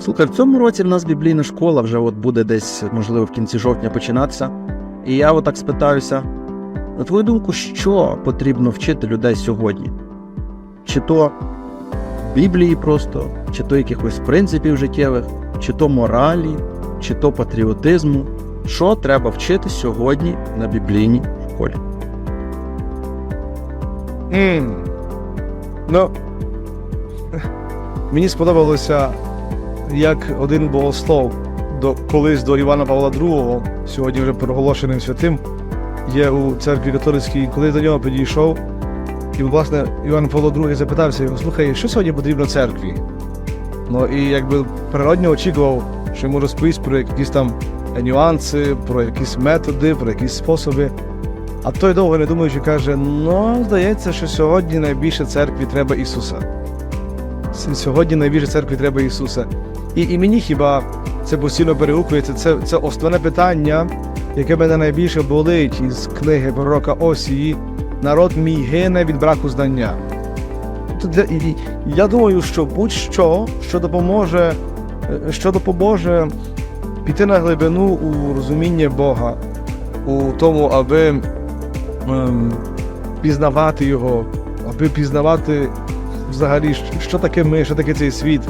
Слухай, в цьому році в нас біблійна школа вже от буде десь, можливо, в кінці жовтня починатися. І я отак спитаюся: на твою думку, що потрібно вчити людей сьогодні? Чи то Біблії просто, чи то якихось принципів життєвих, чи то моралі, чи то патріотизму? Що треба вчити сьогодні на біблійній школі? М. Ну, мені сподобалося, як один богослов до, колись до Івана Павла II, сьогодні вже проголошеним святим, є у церкві католицькій, коли до нього підійшов. І, власне, Іван Павло II запитався його, слухай, що сьогодні потрібно церкві? Ну і якби природньо очікував, що йому розповість про якісь там нюанси, про якісь методи, про якісь способи. А той довго не думаючи каже: ну, здається, що сьогодні найбільше церкві треба Ісуса. Сьогодні найбільше церкві треба Ісуса. І, і мені хіба це постійно перегукується, це, це основне питання, яке мене найбільше болить із книги пророка Осії. Народ мій гине від браку знання. Для- і Я думаю, що будь-що, що допоможе, е, що допоможе піти на глибину у розуміння Бога, у тому, аби ем, пізнавати його, аби пізнавати взагалі, що- таке ми, що таке цей світ,